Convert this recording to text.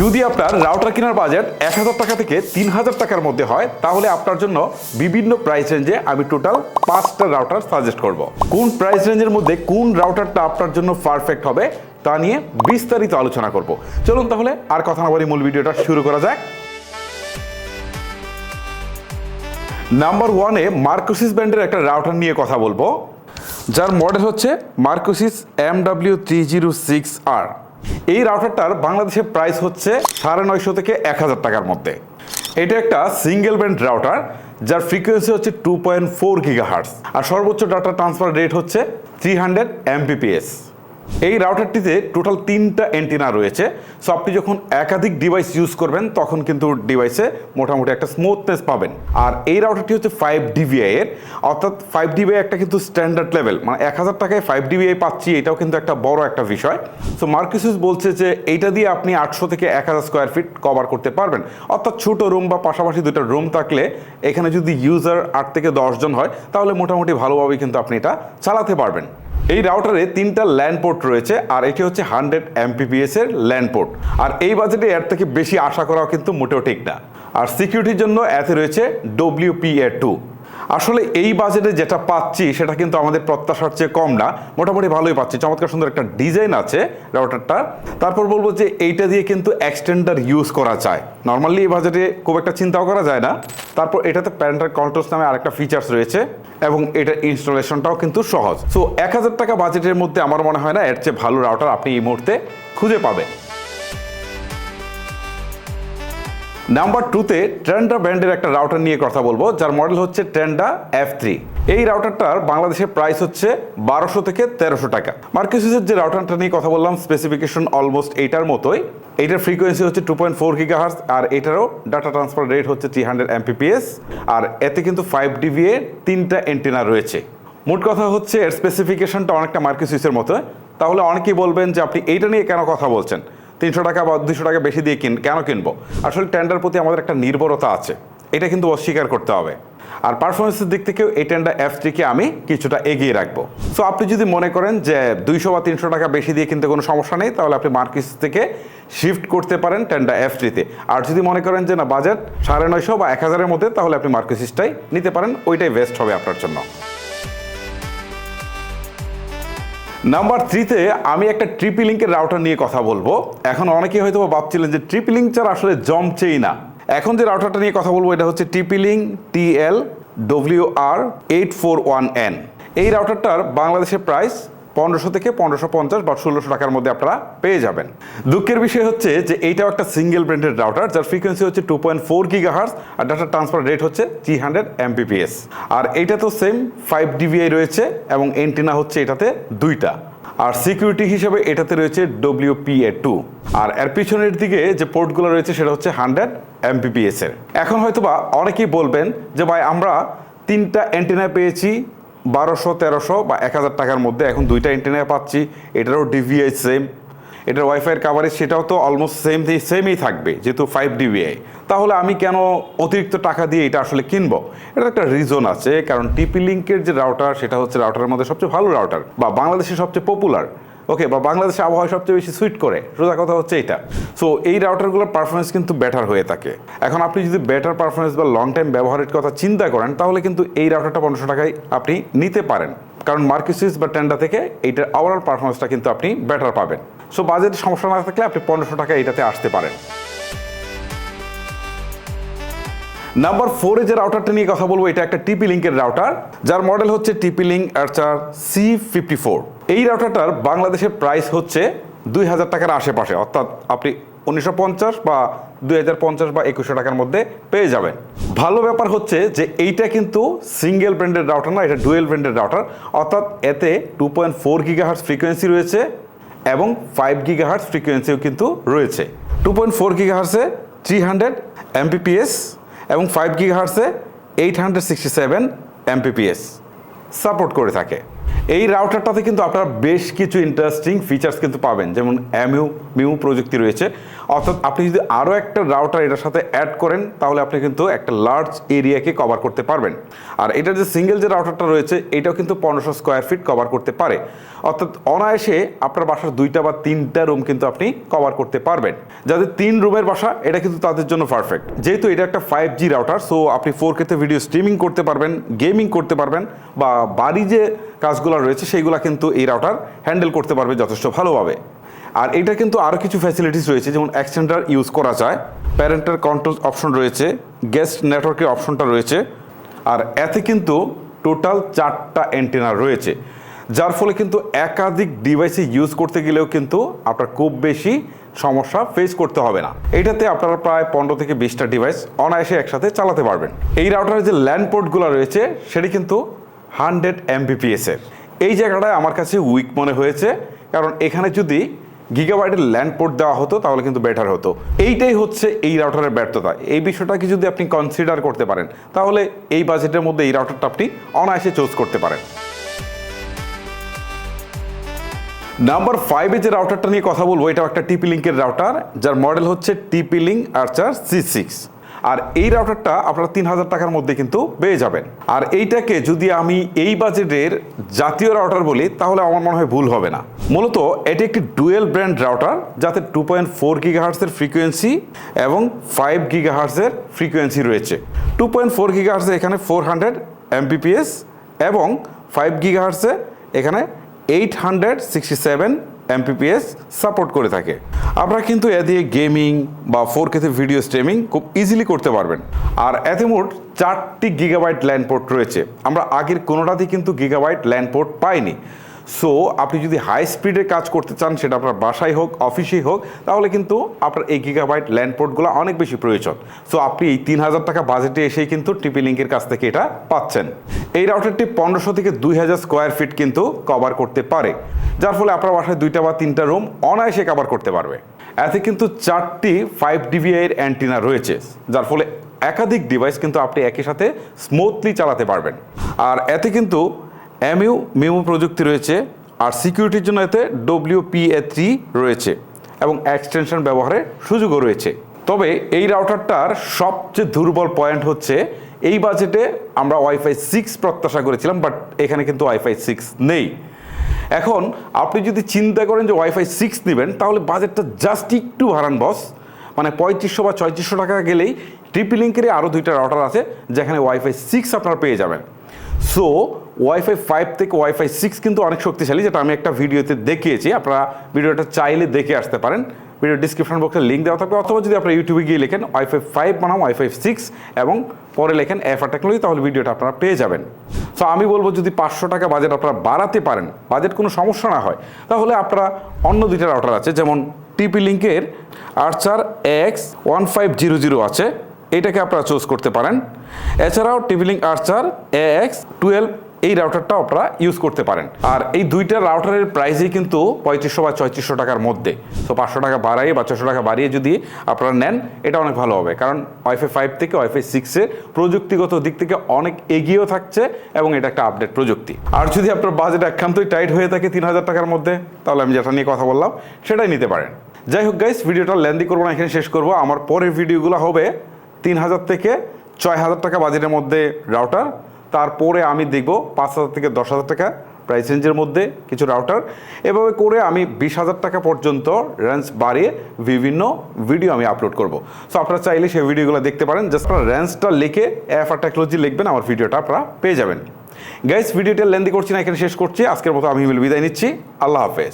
যদি আপনার রাউটার কেনার বাজেট এক হাজার টাকা থেকে তিন হাজার টাকার মধ্যে হয়, তাহলে আপনার জন্য বিভিন্ন প্রাইস রেঞ্জে আমি টোটাল পাঁচটা রাউটার সাজেস্ট করব। কোন প্রাইস রেঞ্জের মধ্যে কোন রাউটারটা আপনার জন্য পারফেক্ট হবে, তা নিয়ে বিস্তারিত আলোচনা করব। চলুন তাহলে আর কথা না বলি মূল ভিডিওটা শুরু করা যাক। নাম্বার ওয়ানে মার্কোসিস ব্র্যান্ডের একটা রাউটার নিয়ে কথা বলব। যার মডেল হচ্ছে Mercusys M W three zero six আর এই রাউটারটার বাংলাদেশে প্রাইস হচ্ছে সাড়ে নয়শো থেকে এক হাজার টাকার মধ্যে। এটা একটা সিঙ্গেল ব্যান্ড রাউটার যার ফ্রিকোয়েন্সি হচ্ছে টু পয়েন্ট ফোর গিগা আর সর্বোচ্চ ডাটা ট্রান্সফার রেট হচ্ছে থ্রি হান্ড্রেড এমপিপিএস এই রাউটারটিতে টোটাল তিনটা অ্যান্টিনা রয়েছে। সো আপনি যখন একাধিক ডিভাইস ইউজ করবেন, তখন কিন্তু ডিভাইসে মোটামুটি একটা স্মুথনেস পাবেন। আর এই রাউটারটি হচ্ছে ফাইভ ডিভিআই এর। অর্থাৎ ফাইভ ডিবিআই একটা কিন্তু স্ট্যান্ডার্ড লেভেল মানে এক হাজার টাকায় ফাইভ ডিবিআই পাচ্ছি, এটাও কিন্তু একটা বড় একটা বিষয়। সো মার্কিসিস বলছে যে, এইটা দিয়ে আপনি আটশো থেকে এক হাজার স্কোয়ার ফিট কভার করতে পারবেন। অর্থাৎ ছোট রুম বা পাশাপাশি দুটো রুম থাকলে এখানে যদি ইউজার আট থেকে দশজন হয়, তাহলে মোটামুটি ভালোভাবেই কিন্তু আপনি এটা চালাতে পারবেন। এই রাউটারে তিনটা ল্যান্ড পোর্ট রয়েছে, আর এটি হচ্ছে হান্ড্রেড এমপিপিএস এর ল্যান্ড পোর্ট আর এই বাজেটে এর থেকে বেশি আশা করাও কিন্তু মোটেও ঠিক না। আর সিকিউরিটির জন্য এতে রয়েছে ডব্লিউপি এ টু আসলে এই বাজেটে যেটা পাচ্ছি, সেটা কিন্তু আমাদের প্রত্যাশার চেয়ে কম না। মোটামুটি ভালোই পাচ্ছি। চমৎকার সুন্দর একটা ডিজাইন আছে রাউটারটার তারপর বলব যে এইটা দিয়ে কিন্তু এক্সটেন্ডার ইউজ করা যায়। নর্মালি এই বাজেটে খুব একটা চিন্তাও করা যায় না। তারপর এটাতে প্যারেন্টাল কন্ট্রোলস নামে আরেকটা ফিচার্স রয়েছে এবং এটার ইনস্টলেশনটাও কিন্তু সহজ। সো এক হাজার টাকা বাজেটের মধ্যে আমার মনে হয় না এর চেয়ে ভালো রাউটার আপনি এই মুহূর্তে খুঁজে পাবেন। নাম্বার টুতে ট্রেন্ডা ব্র্যান্ডের একটা রাউটার নিয়ে কথা বলব, যার মডেল হচ্ছে ট্রেন্ডা এফ থ্রি এই রাউটারটার বাংলাদেশের প্রাইস হচ্ছে বারোশো থেকে তেরোশো টাকা। মার্কেসিসের যে রাউটারটা নিয়ে কথা বললাম স্পেসিফিকেশন অলমোস্ট এইটার মতোই। এইটার ফ্রিকোয়েন্সি হচ্ছে টু পয়েন্ট ফোর গিগা আর এটারও ডাটা ট্রান্সফার রেট হচ্ছে থ্রি হান্ড্রেড এমপিপিএস আর এতে কিন্তু ফাইভ ডিভিএ তিনটা এন্টেনা রয়েছে। মোট কথা হচ্ছে এর স্পেসিফিকেশনটা অনেকটা মার্কেসিসের মতো। তাহলে অনেকেই বলবেন যে আপনি এইটা নিয়ে কেন কথা বলছেন? তিনশো টাকা বা দুশো টাকা বেশি দিয়ে কিন, কেন কিনবো? আসলে টেন্ডার প্রতি আমাদের একটা নির্ভরতা আছে। এটা কিন্তু অস্বীকার করতে হবে। আর পারফরমেন্সের দিক থেকেও এই টেন্ডার থ্রিকে আমি কিছুটা এগিয়ে রাখব। সো আপনি যদি মনে করেন যে দুইশো বা তিনশো টাকা বেশি দিয়ে কিনতে কোনো সমস্যা নেই, তাহলে আপনি মার্কিস থেকে শিফট করতে পারেন টেন্ডার থ্রিতে আর যদি মনে করেন যে না বাজেট সাড়ে নয়শো বা এক হাজারের মধ্যে, তাহলে আপনি মার্কিসিসটাই নিতে পারেন। ওইটাই বেস্ট হবে আপনার জন্য। নাম্বার থ্রিতে আমি একটা ট্রিপিলিংকের রাউটার নিয়ে কথা বলব। এখন অনেকেই হয়তো ভাবছিলেন যে ট্রিপিলিং চার আসলে জমছেই না। এখন যে রাউটারটা নিয়ে কথা বলব, এটা হচ্ছে TP link TL W R eight four one N এই রাউটারটার বাংলাদেশের প্রাইস পনেরোশো থেকে পনেরোশো পঞ্চাশ বা ষোলোশো টাকার মধ্যে আপনারা পেয়ে যাবেন। দুঃখের বিষয় হচ্ছে যে এইটাও একটা সিঙ্গেল ব্র্যান্ডের রাউটার যার ফ্রিকোয়েন্সি হচ্ছে two point four giga hertz আর ডাটা ট্রান্সফার রেট হচ্ছে থ্রি হান্ড্রেড এমপিপিএস আর এইটা তো সেম ফাইভ ডিবিআই রয়েছে এবং এন্টিনা হচ্ছে এটাতে দুইটা। আর সিকিউরিটি হিসেবে এটাতে রয়েছে ডব্লিউপিএ টু আর এর পিছনের দিকে যে পোর্টগুলো রয়েছে সেটা হচ্ছে হান্ড্রেড এমপিপিএস এর। এখন হয়তোবা অনেকেই বলবেন যে ভাই, আমরা তিনটা অ্যান্টেনা পেয়েছি বারোশো, তেরোশো বা এক হাজার টাকার মধ্যে এখন দুইটা ইন্টারনেট পাচ্ছি। এটারও ডিভিআই সেম এটার ওয়াইফাইয়ের কাভারেজ সেটাও তো অলমোস্ট সেম সেমই থাকবে, যেহেতু ফাইভ ডিবিআই তাহলে আমি কেন অতিরিক্ত টাকা দিয়ে এটা আসলে কিনবো? এটা একটা রিজন আছে, কারণ টিপি লিঙ্কের যে রাউটার সেটা হচ্ছে রাউটারের মধ্যে সবচেয়ে ভালো রাউটার বা বাংলাদেশের সবচেয়ে পপুলার ওকে বা বাংলাদেশের আবহাওয়া সবচেয়ে বেশি সুইট করে। সোজা কথা হচ্ছে এটা সো এই রাউটারগুলোর পারফরমেন্স কিন্তু বেটার হয়ে থাকে। এখন আপনি যদি বেটার পারফরমেন্স বা লং টাইম ব্যবহারের কথা চিন্তা করেন, তাহলে কিন্তু এই রাউটারটা পনেরোশো টাকায় আপনি নিতে পারেন। কারণ মার্কিসিস বা টেন্ডা থেকে এইটার ওভারঅল পারফরমেন্সটা কিন্তু আপনি বেটার পাবেন। সো বাজেট সমস্যা না থাকলে আপনি পনেরোশো টাকায় এটাতে আসতে পারেন। নাম্বার ফোরে যে রাউটারটা নিয়ে কথা বলব, এটা একটা টিপি লিঙ্কের রাউটার যার মডেল হচ্ছে TP link Archer C fifty four এই রাউটারটার বাংলাদেশের প্রাইস হচ্ছে দুই হাজার টাকার আশেপাশে, অর্থাৎ আপনি উনিশশো পঞ্চাশ বা দুই হাজার পঞ্চাশ বা একুশশো টাকার মধ্যে পেয়ে যাবেন। ভালো ব্যাপার হচ্ছে যে এইটা কিন্তু সিঙ্গেল ব্র্যান্ডের রাউটার না, এটা ডুয়েল ব্র্যান্ডের রাউটার অর্থাৎ এতে two point four gigahertz frequency রয়েছে এবং ফাইভ গিগাহার্স ফ্রিকোয়েন্সিও কিন্তু রয়েছে। টু পয়েন্ট ফোর গিগাহার্সে থ্রি হান্ড্রেড এমপিপিএস এবং five গিগাহার্সে eight hundred sixty seven Mbps support করে থাকে। এই রাউটারটাতে কিন্তু আপনারা বেশ কিছু ইন্টারেস্টিং ফিচার্স কিন্তু পাবেন, যেমন এমইউ মিউ প্রযুক্তি রয়েছে। অর্থাৎ আপনি যদি আরও একটা রাউটার এটার সাথে অ্যাড করেন, তাহলে আপনি কিন্তু একটা লার্জ এরিয়াকে কভার করতে পারবেন। আর এটার যে সিঙ্গেল যে রাউটারটা রয়েছে, এটাও কিন্তু পনেরোশো স্কোয়ার ফিট কভার করতে পারে। অর্থাৎ অনায়াসে আপনার বাসার দুইটা বা তিনটা রুম কিন্তু আপনি কভার করতে পারবেন। যাদের তিন রুমের বাসা, এটা কিন্তু তাদের জন্য পারফেক্ট যেহেতু এটা একটা ফাইভ জি রাউটার সো আপনি ফোর কেতে ভিডিও স্ট্রিমিং করতে পারবেন গেমিং করতে পারবেন, বা বাড়ি যে কাজগুলো রয়েছে, সেইগুলো কিন্তু এই রাউটার হ্যান্ডেল করতে পারবে যথেষ্ট ভালোভাবে। আর এটা কিন্তু আরও কিছু ফ্যাসিলিটিস রয়েছে, যেমন এক্সটেন্ডার ইউজ করা যায় প্যারেন্টাল কন্ট্রোল অপশন রয়েছে গেস্ট নেটওয়ার্কের অপশনটা রয়েছে, আর এতে কিন্তু টোটাল চারটা অ্যান্টেনা রয়েছে। যার ফলে কিন্তু একাধিক ডিভাইসে ইউজ করতে গেলেও কিন্তু আপনার খুব বেশি সমস্যা ফেস করতে হবে না। এটাতে আপনারা প্রায় পনেরো থেকে বিশটা ডিভাইস অনায়াসে একসাথে চালাতে পারবেন। এই রাউটারের যে ল্যান্ড পোর্টগুলো রয়েছে, সেটি কিন্তু হান্ড্রেড এমবিপিএস এর এই জায়গাটায় আমার কাছে উইক মনে হয়েছে, কারণ এখানে যদি গিগাবাইটের ল্যান্ড পোর্ট দেওয়া হতো, তাহলে কিন্তু বেটার হতো। এইটাই হচ্ছে এই রাউটারের ব্যর্থতা। এই বিষয়টাকে যদি আপনি কনসিডার করতে পারেন, তাহলে এই বাজেটের মধ্যে এই রাউটারটা আপনি অনায়াসে চুজ করতে পারেন। নাম্বার ফাইভে যে রাউটারটা নিয়ে কথা বলব, এটাও একটা টিপি লিঙ্কের রাউটার যার মডেল হচ্ছে TP link Archer C six আর এই রাউটারটা আপনারা তিন হাজার টাকার মধ্যে কিন্তু পেয়ে যাবেন। আর এইটাকে যদি আমি এই বাজেটের জাতীয় রাউটার বলি, তাহলে আমার মনে হয় ভুল হবে না। মূলত এটি একটি ডুয়েল ব্র্যান্ড রাউটার যাতে টু পয়েন্ট ফোর গিগাহার্সের ফ্রিকোয়েন্সি এবং ফাইভ গিগাহার্সের ফ্রিকোয়েন্সি রয়েছে। টু পয়েন্ট ফোর গিগাহার্সে এখানে ফোর হান্ড্রেড এমবিপিএস এবং ফাইভ গিগাহার্সে এখানে eight hundred sixty seven Mbps support করে থাকে। আপনারা কিন্তু এ দিয়ে গেমিং বা ফোর কেতে ভিডিও স্ট্রিমিং খুব ইজিলি করতে পারবেন। আর এতে মোট চারটি গিগাবাইট ল্যান্ড পোর্ট রয়েছে। আমরা আগের কোনোটাতেই কিন্তু গিগাবাইট ল্যান্ড পোর্ট পাইনি। সো আপনি যদি হাই স্পিডে কাজ করতে চান, সেটা আপনার বাসায় হোক অফিসেই হোক, তাহলে কিন্তু আপনার এই গিগাবাইট ল্যান্ড পোর্টগুলো অনেক বেশি প্রয়োজন। সো আপনি এই তিন হাজার টাকা বাজেটে এসেই কিন্তু টিপি লিঙ্কের কাছ থেকে এটা পাচ্ছেন। এই রাউটারটি পনেরোশো থেকে দুই হাজার স্কোয়ার ফিট কিন্তু কভার করতে পারে। যার ফলে আপনার বাসায় দুইটা বা তিনটা রুম অনায়াসে কভার করতে পারবে। এতে কিন্তু চারটি ফাইভ ডিভিআই এর অ্যান্টিনা রয়েছে। যার ফলে একাধিক ডিভাইস কিন্তু আপনি একই সাথে স্মুথলি চালাতে পারবেন। আর এতে কিন্তু এমইউ, মেমো প্রযুক্তি রয়েছে, আর সিকিউরিটির জন্য এতে ডব্লিউপিএ থ্রি রয়েছে, এবং এক্সটেনশন ব্যবহারের সুযোগও রয়েছে। তবে এই রাউটারটার সবচেয়ে দুর্বল পয়েন্ট হচ্ছে, এই বাজেটে আমরা ওয়াইফাই সিক্স প্রত্যাশা করেছিলাম, বাট এখানে কিন্তু ওয়াইফাই সিক্স নেই। এখন আপনি যদি চিন্তা করেন যে ওয়াইফাই সিক্স নেবেন, তাহলে বাজেটটা জাস্ট একটু হারান, বস। মানে পঁয়ত্রিশশো বা ছয়ত্রিশশো টাকা গেলেই ট্রিপি আরও দুইটা রাউটার আছে, যেখানে ওয়াইফাই সিক্স আপনারা পেয়ে যাবেন। সো ওয়াইফাই ফাইভ থেকে ওয়াইফাই সিক্স কিন্তু অনেক শক্তিশালী, যেটা আমি একটা ভিডিওতে দেখিয়েছি। আপনারা ভিডিওটা চাইলে দেখে আসতে পারেন। ভিডিও ডিসক্রিপশন বক্সে লিঙ্ক দেওয়া থাকবে। অথবা যদি আপনারা ইউটিউবে গিয়ে লেখেন ওয়াইফাই ফাইভ বানাম ওয়াইফাই সিক্স এবং পরে লেখেন এফআর টেকনোলজি তাহলে ভিডিওটা আপনারা পেয়ে যাবেন। সো আমি বলব যদি পাঁচশো টাকা বাজেট আপনারা বাড়াতে পারেন বাজেট কোনো সমস্যা না হয়, তাহলে আপনারা অন্য দুইটা রাউটার আছে, যেমন টিপি লিঙ্কের Archer X one five zero zero আছে, এটাকে আপনারা চুজ করতে পারেন। এছাড়াও TP Link Archer X twelve এই রাউটারটাও আপনারা ইউজ করতে পারেন। আর এই দুইটা রাউটারের প্রাইসই কিন্তু পঁয়ত্রিশশো বা ছয়ত্রিশশো টাকার মধ্যে। তো পাঁচশো টাকা বাড়াইয়ে বা ছশো টাকা বাড়িয়ে যদি আপনারা নেন, এটা অনেক ভালো হবে। কারণ ওয়াইফাই ফাইভ থেকে ওয়াইফাই সিক্সে প্রযুক্তিগত দিক থেকে অনেক এগিয়েও থাকছে এবং এটা একটা আপডেট প্রযুক্তি। আর যদি আপনার বাজেট একান্তই টাইট হয়ে থাকে তিন হাজার টাকার মধ্যে, তাহলে আমি যেটা নিয়ে কথা বললাম, সেটাই নিতে পারেন। যাই হোক গাইস ভিডিওটা লেন্দি করব না, এখানে শেষ করব। আমার পরের ভিডিওগুলো হবে তিন হাজার থেকে ছয় হাজার টাকা বাজেটের মধ্যে রাউটার তারপরে আমি দেখব পাঁচ হাজার থেকে দশ হাজার টাকা প্রাইস রেঞ্জের মধ্যে কিছু রাউটার এভাবে করে আমি বিশ হাজার টাকা পর্যন্ত রেঞ্জ বাড়িয়ে বিভিন্ন ভিডিও আমি আপলোড করব। সো আপনারা চাইলে সেই ভিডিওগুলো দেখতে পারেন। জাস্ট আপনারা রেঞ্জটা লিখে এফ আর টেকনোলজি লিখবেন, আমার ভিডিওটা আপনারা পেয়ে যাবেন। গাইস ভিডিওটা লেন্দি করছি না, এখানে শেষ করছি। আজকের মতো আমি বিদায় নিচ্ছি। আল্লাহ হাফেজ।